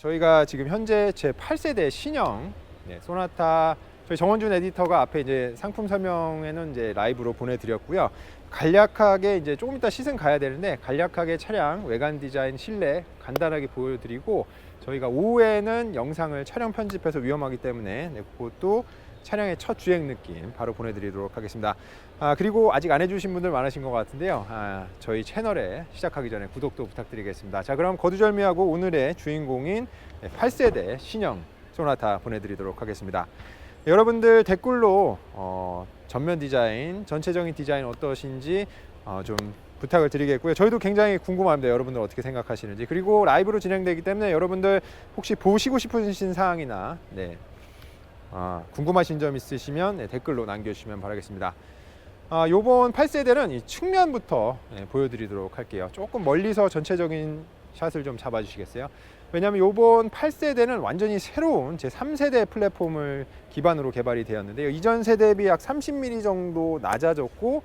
저희가 지금 현재 제 8세대 신형 네, 소나타 저희 정원준 에디터가 앞에 이제 상품 설명에는 이제 라이브로 보내드렸고요. 간략하게 이제 조금 이따 시승 가야 되는데 간략하게 차량 외관 디자인 실내 간단하게 보여드리고 저희가 오후에는 영상을 촬영 편집해서 위험하기 때문에 네, 그것도 차량의 첫 주행 느낌 바로 보내드리도록 하겠습니다. 아, 그리고 아직 안 해주신 분들 많으신 것 같은데요. 아, 저희 채널에 시작하기 전에 구독도 부탁드리겠습니다. 자, 그럼 거두절미하고 오늘의 주인공인 8세대 신형 소나타 보내드리도록 하겠습니다. 여러분들 댓글로 어, 전면 디자인, 전체적인 디자인 어떠신지 어, 좀 부탁을 드리겠고요. 저희도 굉장히 궁금합니다. 여러분들 어떻게 생각하시는지. 그리고 라이브로 진행되기 때문에 여러분들 혹시 보시고 싶으신 사항이나 네, 아, 궁금하신 점 있으시면 네, 댓글로 남겨주시면 바라겠습니다. 아, 요번 8세대는 이 측면부터 네, 보여드리도록 할게요. 조금 멀리서 전체적인 샷을 좀 잡아주시겠어요? 왜냐하면 요번 8세대는 완전히 새로운 제 3세대 플랫폼을 기반으로 개발이 되었는데요. 이전 세대에 비해 약 30mm 정도 낮아졌고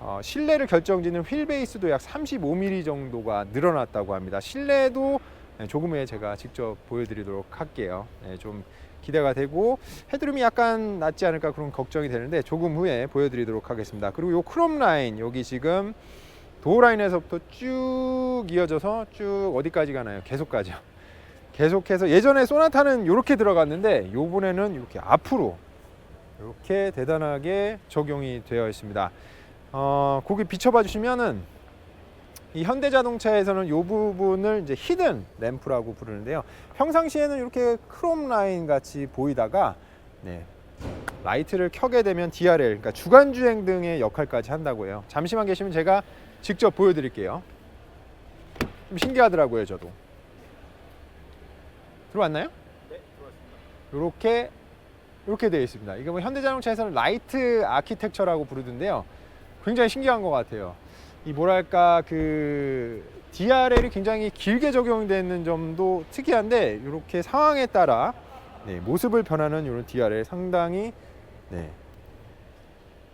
어, 실내를 결정짓는 휠 베이스도 약 35mm 정도가 늘어났다고 합니다. 실내도 네, 조금 후에 제가 직접 보여드리도록 할게요. 네, 좀 기대가 되고 헤드룸이 약간 낮지 않을까 그런 걱정이 되는데 조금 후에 보여드리도록 하겠습니다. 그리고 요 크롬 라인 여기 지금 도어 라인에서부터 쭉 이어져서 쭉 어디까지 가나요? 계속 가죠. 계속해서 예전에 소나타는 이렇게 들어갔는데 요번에는 이렇게 앞으로 이렇게 대단하게 적용이 되어 있습니다. 어, 거기 비춰봐 주시면은 이 현대자동차에서는 이 부분을 이제 히든 램프라고 부르는데요. 평상시에는 이렇게 크롬 라인 같이 보이다가 네, 라이트를 켜게 되면 DRL, 그러니까 주간 주행 등의 역할까지 한다고 해요. 잠시만 계시면 제가 직접 보여드릴게요. 좀 신기하더라고요, 저도. 들어왔나요? 네, 들어왔습니다. 이렇게 이렇게 되어 있습니다. 이거 뭐 현대자동차에서는 라이트 아키텍처라고 부르던데요. 굉장히 신기한 것 같아요. 이 뭐랄까 그 DRL이 굉장히 길게 적용되는 점도 특이한데 이렇게 상황에 따라 네, 모습을 변하는 이런 DRL 상당히 네,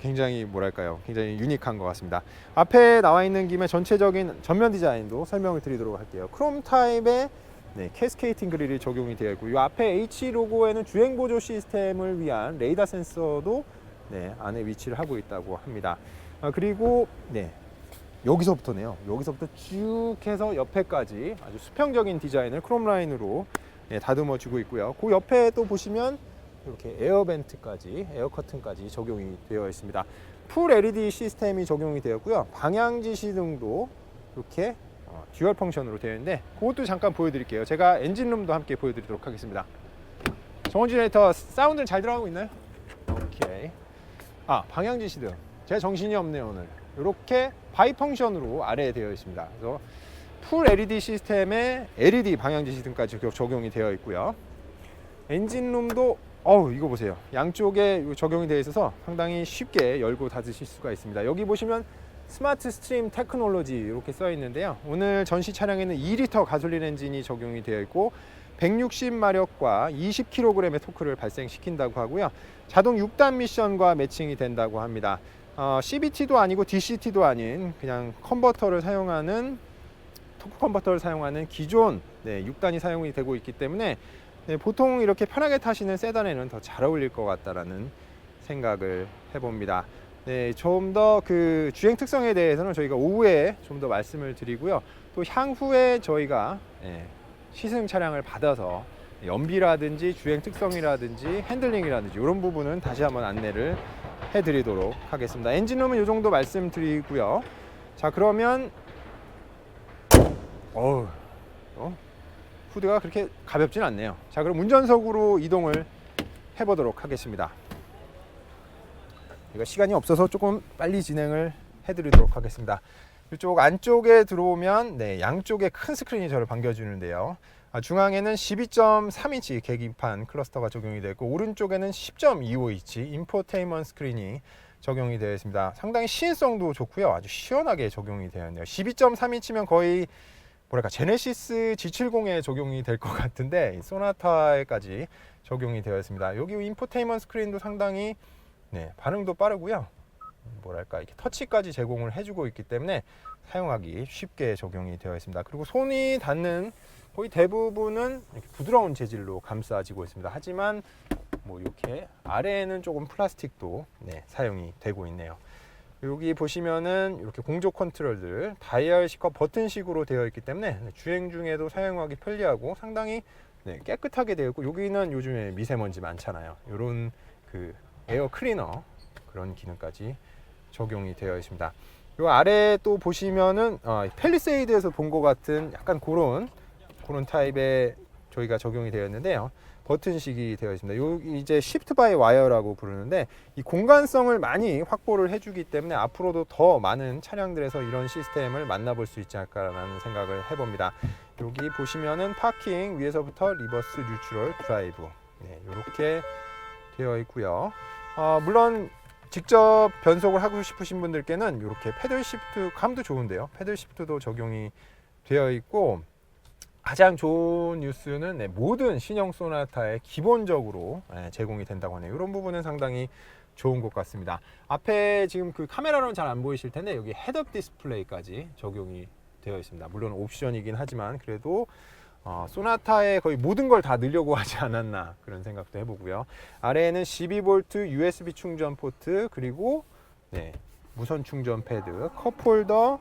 굉장히 뭐랄까요 굉장히 유니크한 것 같습니다. 앞에 나와 있는 김에 전체적인 전면 디자인도 설명을 드리도록 할게요. 크롬 타입의 네, 캐스케이팅 그릴이 적용이 되어 있고 이 앞에 H 로고에는 주행 보조 시스템을 위한 레이더 센서도 네, 안에 위치를 하고 있다고 합니다. 아, 그리고 네, 여기서부터네요. 여기서부터 쭉 해서 옆에까지 아주 수평적인 디자인을 크롬 라인으로 예, 다듬어 주고 있고요. 그 옆에 또 보시면 이렇게 에어 벤트까지 에어 커튼까지 적용이 되어 있습니다. 풀 LED 시스템이 적용이 되었고요. 방향 지시 등도 이렇게 어, 듀얼 펑션으로 되어 있는데 그것도 잠깐 보여드릴게요. 제가 엔진룸도 함께 보여드리도록 하겠습니다. 정원 지네이터 사운드는 잘 들어가고 있나요? 오케이. 아 방향 지시 등. 제가 정신이 없네요 오늘. 이렇게 바이 펑션으로 아래에 되어 있습니다. 그래서 풀 LED 시스템에 LED 방향 지시 등까지 적용이 되어 있고요. 엔진룸도 어우 이거 보세요. 양쪽에 적용이 되어 있어서 상당히 쉽게 열고 닫으실 수가 있습니다. 여기 보시면 스마트 스트림 테크놀로지 이렇게 써 있는데요. 오늘 전시 차량에는 2리터 가솔린 엔진이 적용이 되어 있고 160마력과 20kg의 토크를 발생시킨다고 하고요. 자동 6단 미션과 매칭이 된다고 합니다. 어, CBT도 아니고 DCT도 아닌 그냥 컨버터를 사용하는 토크 컨버터를 사용하는 기존 네, 6단이 사용이 되고 있기 때문에 네, 보통 이렇게 편하게 타시는 세단에는 더 잘 어울릴 것 같다라는 생각을 해봅니다. 네, 좀 더 그 주행 특성에 대해서는 저희가 오후에 좀 더 말씀을 드리고요. 또 향후에 저희가 예, 시승 차량을 받아서 연비라든지 주행 특성이라든지 핸들링이라든지 이런 부분은 다시 한번 안내를 해드리도록 하겠습니다. 엔진룸은 이 정도 말씀드리고요. 자 그러면 어우 어? 후드가 그렇게 가볍진 않네요. 자 그럼 운전석으로 이동을 해보도록 하겠습니다. 이거 시간이 없어서 조금 빨리 진행을 해드리도록 하겠습니다. 이쪽 안쪽에 들어오면 네, 양쪽에 큰 스크린이 저를 반겨주는데요. 아, 중앙에는 12.3인치 계기판 클러스터가 적용이 되고 오른쪽에는 10.25인치 인포테인먼트 스크린이 적용이 되어 있습니다. 상당히 시인성도 좋고요. 아주 시원하게 적용이 되어 있네요. 12.3인치면 거의 뭐랄까 제네시스 G70에 적용이 될 것 같은데 이 소나타에까지 적용이 되어 있습니다. 여기 인포테인먼트 스크린도 상당히 네, 반응도 빠르고요. 뭐랄까 이렇게 터치까지 제공을 해주고 있기 때문에 사용하기 쉽게 적용이 되어 있습니다. 그리고 손이 닿는 거의 대부분은 이렇게 부드러운 재질로 감싸지고 있습니다. 하지만 뭐 이렇게 아래에는 조금 플라스틱도 네, 사용이 되고 있네요. 여기 보시면은 이렇게 공조 컨트롤들 다이얼식과 버튼식으로 되어 있기 때문에 주행 중에도 사용하기 편리하고 상당히 네, 깨끗하게 되어 있고 여기는 요즘에 미세먼지 많잖아요. 이런 그 에어 클리너 그런 기능까지 적용이 되어 있습니다. 요 아래 또 보시면은 어, 펠리세이드에서 본 것 같은 약간 그런 그런 타입의 저희가 적용이 되어 있는데요. 버튼식이 되어 있습니다. 요 이제 시프트 바이 와이어라고 부르는데 이 공간성을 많이 확보를 해주기 때문에 앞으로도 더 많은 차량들에서 이런 시스템을 만나볼 수 있지 않을까라는 생각을 해봅니다. 여기 보시면은 파킹 위에서부터 리버스 뉴트럴 드라이브 네, 이렇게 되어 있고요. 어, 물론 직접 변속을 하고 싶으신 분들께는 이렇게 패들 시프트 감도 좋은데요. 패들 시프트도 적용이 되어 있고 가장 좋은 뉴스는 네, 모든 신형 소나타에 기본적으로 예, 제공이 된다고 하네요. 이런 부분은 상당히 좋은 것 같습니다. 앞에 지금 그 카메라로는 잘 안 보이실 텐데 여기 헤드업 디스플레이까지 적용이 되어 있습니다. 물론 옵션이긴 하지만 그래도 어, 소나타의 거의 모든 걸 다 넣으려고 하지 않았나 그런 생각도 해보고요. 아래에는 12V USB 충전 포트 그리고 네, 무선 충전 패드, 컵홀더,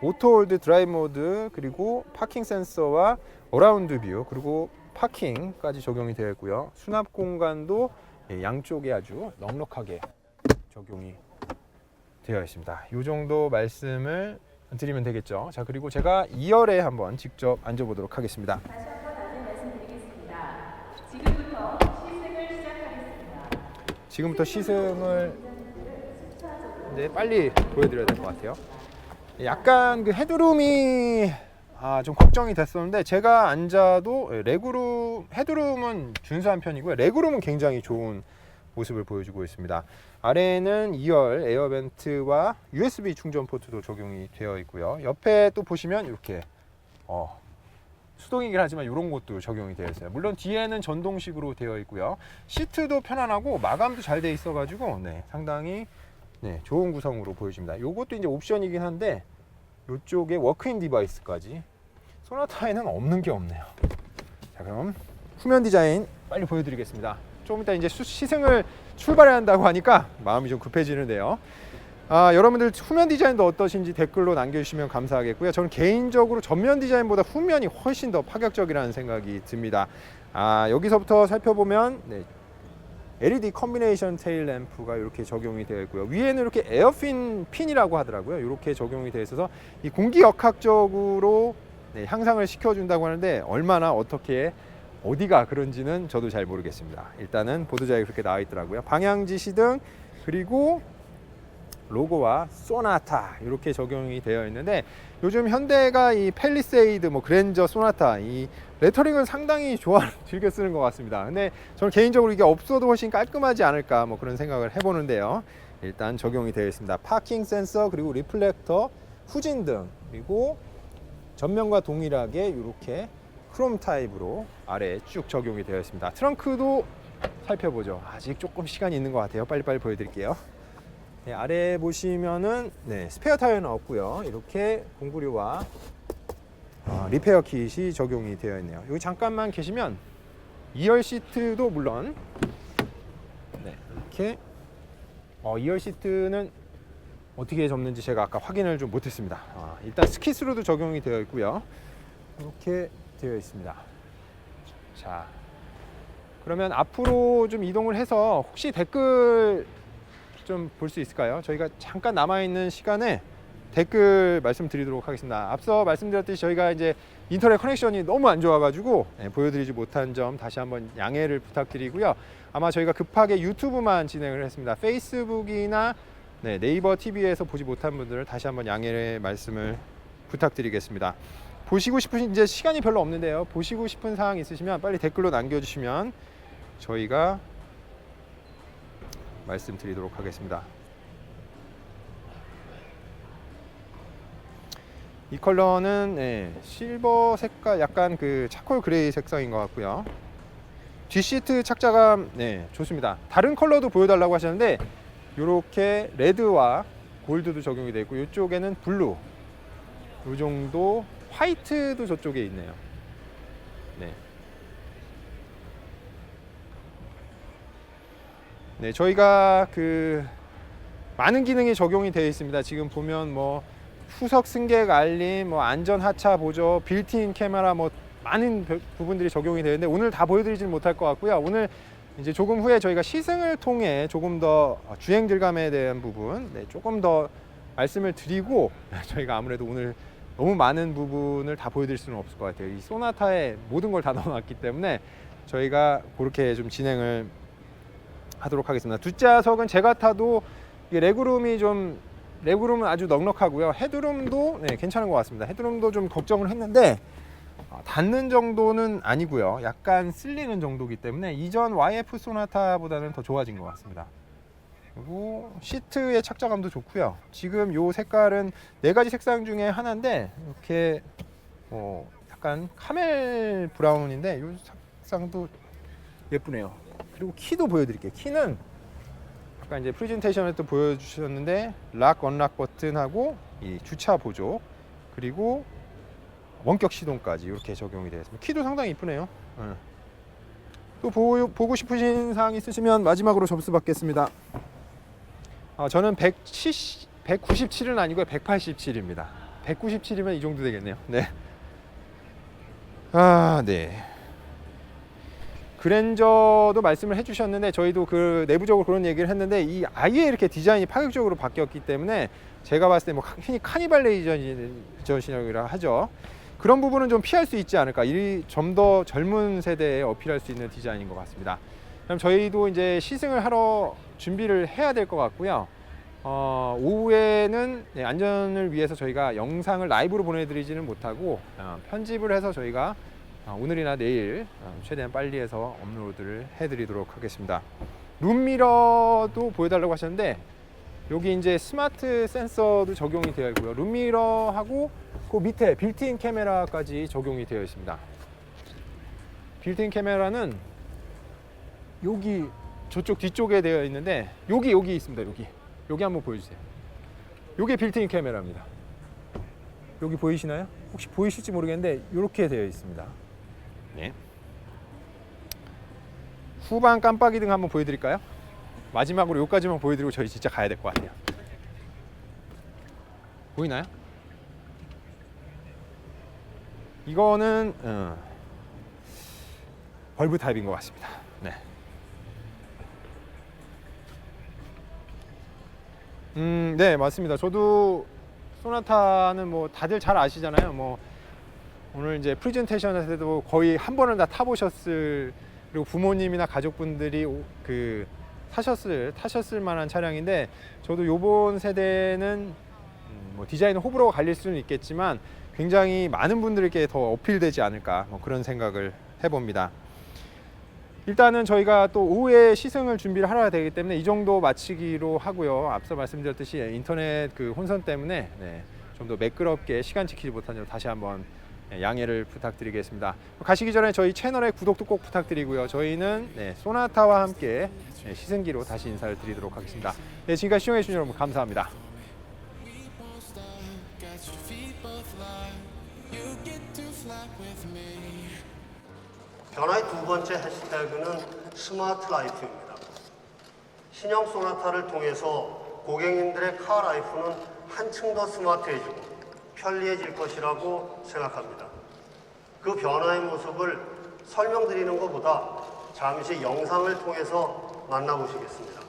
오토홀드 드라이브 모드 그리고 파킹 센서와 어라운드 뷰 그리고 파킹까지 적용이 되어 있고요. 수납 공간도 예, 양쪽에 아주 넉넉하게 적용이 되어 있습니다. 이 정도 말씀을 드리면 되겠죠. 자 그리고 제가 2열에 한번 직접 앉아보도록 하겠습니다. 지금부터 시승을 네, 빨리 보여드려야 될 것 같아요. 약간 그 헤드룸이 아, 좀 걱정이 됐었는데 제가 앉아도 레그룸 헤드룸은 준수한 편이고요. 레그룸은 굉장히 좋은 모습을 보여주고 있습니다. 아래에는 2열 에어벤트와 USB 충전 포트도 적용이 되어 있고요. 옆에 또 보시면 이렇게 어, 수동이긴 하지만 이런 것도 적용이 되어 있어요. 물론 뒤에는 전동식으로 되어 있고요. 시트도 편안하고 마감도 잘돼 있어가지고 네, 상당히 네, 좋은 구성으로 보여집니다. 이것도 이제 옵션이긴 한데 이쪽에 워크인 디바이스까지 소나타에는 없는 게 없네요. 자 그럼 후면 디자인 빨리 보여드리겠습니다. 조금 이따 이제 수- 시승을 출발해야 한다고 하니까 마음이 좀 급해지는데요. 아, 여러분들 후면 디자인도 어떠신지 댓글로 남겨주시면 감사하겠고요. 저는 개인적으로 전면 디자인보다 후면이 훨씬 더 파격적이라는 생각이 듭니다. 아, 여기서부터 살펴보면 네, LED 컨비네이션 테일 램프가 이렇게 적용이 되어 있고요. 위에는 이렇게 에어핀 핀이라고 하더라고요. 이렇게 적용이 되어 있어서 이 공기 역학적으로 네, 향상을 시켜준다고 하는데 얼마나 어떻게 어디가 그런지는 저도 잘 모르겠습니다. 일단은 보드자에 그렇게 나와 있더라고요. 방향 지 시등 그리고 로고와 소나타 이렇게 적용이 되어 있는데 요즘 현대가 이 펠리세이드 뭐 그랜저 소나타 이 레터링을 상당히 좋아 즐겨 쓰는 것 같습니다. 근데 저는 개인적으로 이게 없어도 훨씬 깔끔하지 않을까 뭐 그런 생각을 해보는데요. 일단 적용이 되어 있습니다. 파킹 센서 그리고 리플렉터, 후진 등 그리고 전면과 동일하게 이렇게 크롬 타입으로 아래에 쭉 적용이 되어 있습니다. 트렁크도 살펴보죠. 아직 조금 시간이 있는 것 같아요. 빨리빨리 보여드릴게요. 네, 아래 보시면은 네, 스페어 타이어는 없고요. 이렇게 공구류와 어, 리페어 킷이 적용이 되어 있네요. 여기 잠깐만 계시면 2열 시트도 물론 네, 이렇게 어, 2열 시트는 어떻게 접는지 제가 아까 확인을 좀 못했습니다. 아, 일단 스키스로도 적용이 되어 있고요. 이렇게 되어 있습니다. 자, 그러면 앞으로 좀 이동을 해서 혹시 댓글 좀 볼 수 있을까요? 저희가 잠깐 남아 있는 시간에 댓글 말씀드리도록 하겠습니다. 앞서 말씀드렸듯이 저희가 이제 인터넷 커넥션이 너무 안 좋아가지고 예, 보여드리지 못한 점 다시 한번 양해를 부탁드리고요. 아마 저희가 급하게 유튜브만 진행을 했습니다. 페이스북이나 네, 네이버 TV에서 보지 못한 분들은 다시 한번 양해의 말씀을 부탁드리겠습니다. 보시고 싶으신 이제 시간이 별로 없는데요. 보시고 싶은 사항 있으시면 빨리 댓글로 남겨주시면 저희가 말씀드리도록 하겠습니다. 이 컬러는 네, 실버 색깔 약간 그 차콜 그레이 색상인 것 같고요. 뒷 시트 착자감 네 좋습니다. 다른 컬러도 보여달라고 하셨는데 이렇게 레드와 골드도 적용이 되어 있고 이쪽에는 블루 이 정도 화이트도 저쪽에 있네요. 네. 네, 저희가 그 많은 기능이 적용이 되어 있습니다. 지금 보면 뭐 후석 승객 알림, 뭐 안전 하차 보조, 빌트인 카메라 뭐 많은 부- 부분들이 적용이 되는데 오늘 다 보여드리지는 못할 것 같고요. 오늘 이제 조금 후에 저희가 시승을 통해 조금 더 주행 질감에 대한 부분, 네, 조금 더 말씀을 드리고 저희가 아무래도 오늘 너무 많은 부분을 다 보여드릴 수는 없을 것 같아요. 이 소나타에 모든 걸 다 넣어놨기 때문에 저희가 그렇게 좀 진행을 하도록 하겠습니다. 뒷좌석은 제가 타도 레그룸이 좀 레그룸은 아주 넉넉하고요. 헤드룸도 네, 괜찮은 것 같습니다. 헤드룸도 좀 걱정을 했는데 아, 닿는 정도는 아니고요. 약간 쓸리는 정도이기 때문에 이전 YF 소나타보다는 더 좋아진 것 같습니다. 그리고 시트의 착자감도 좋고요. 지금 요 색깔은 네 가지 색상 중에 하나인데 이렇게 뭐 약간 카멜 브라운인데 요 색상도 예쁘네요. 그리고 키도 보여드릴게요. 키는 아까 이제 프레젠테이션에 또 보여주셨는데 락 언락 버튼하고 이 주차 보조 그리고 원격 시동까지 이렇게 적용이 되어 있습니다. 키도 상당히 이쁘네요. 예. 또 보, 보고 싶으신 사항 있으시면 마지막으로 접수 받겠습니다. 아, 저는 170, 197은 아니고요. 187입니다. 197이면 이 정도 되겠네요. 네. 아, 네. 그랜저도 말씀을 해주셨는데 저희도 그 내부적으로 그런 얘기를 했는데 이 아예 이렇게 디자인이 파격적으로 바뀌었기 때문에 제가 봤을 때 뭐 흔히 카니발레이션이라 하죠. 그런 부분은 좀 피할 수 있지 않을까. 이 좀 더 젊은 세대에 어필할 수 있는 디자인인 것 같습니다. 그럼 저희도 이제 시승을 하러 준비를 해야 될 것 같고요. 어, 오후에는 네, 안전을 위해서 저희가 영상을 라이브로 보내드리지는 못하고 어, 편집을 해서 저희가 어, 오늘이나 내일 어, 최대한 빨리 해서 업로드를 해드리도록 하겠습니다. 룸미러도 보여달라고 하셨는데 여기 이제 스마트 센서도 적용이 되어 있고요. 룸미러하고 그 밑에 빌트인 카메라까지 적용이 되어 있습니다. 빌트인 카메라는 여기 저쪽 뒤쪽에 되어 있는데 여기 여기 있습니다. 여기 여기 한번 보여주세요. 이게 빌트인 카메라입니다. 여기 보이시나요? 혹시 보이실지 모르겠는데 이렇게 되어 있습니다. 네. 후방 깜빡이 등 한번 보여드릴까요? 마지막으로 여기까지만 보여드리고 저희 진짜 가야 될 것 같아요. 보이나요? 이거는 어, 벌브 타입인 것 같습니다. 네. 음, 네 맞습니다. 저도 소나타는 뭐 다들 잘 아시잖아요. 뭐 오늘 이제 프레젠테이션에서도 거의 한 번은 다 타보셨을 그리고 부모님이나 가족분들이 오- 그 타셨을 타셨을 만한 차량인데 저도 요번 세대는 음, 뭐 디자인 호불호가 갈릴 수는 있겠지만 굉장히 많은 분들에게 더 어필되지 않을까 뭐 그런 생각을 해봅니다. 일단은 저희가 또 오후에 시승을 준비를 하셔야 되기 때문에 이 정도 마치기로 하고요. 앞서 말씀드렸듯이 인터넷 그 혼선 때문에 네, 좀더 매끄럽게 시간 지키지 못한 점 다시 한번 네, 양해를 부탁드리겠습니다. 가시기 전에 저희 채널의 구독도 꼭 부탁드리고요. 저희는 네, 소나타와 함께 네, 시승기로 다시 인사를 드리도록 하겠습니다. 네, 지금까지 시청해 주신 여러분 감사합니다. 변화의 두 번째 해시태그는 스마트 라이프입니다. 신형 소나타를 통해서 고객님들의 카 라이프는 한층 더 스마트해지고 편리해질 것이라고 생각합니다. 그 변화의 모습을 설명드리는 것보다 잠시 영상을 통해서 만나보시겠습니다.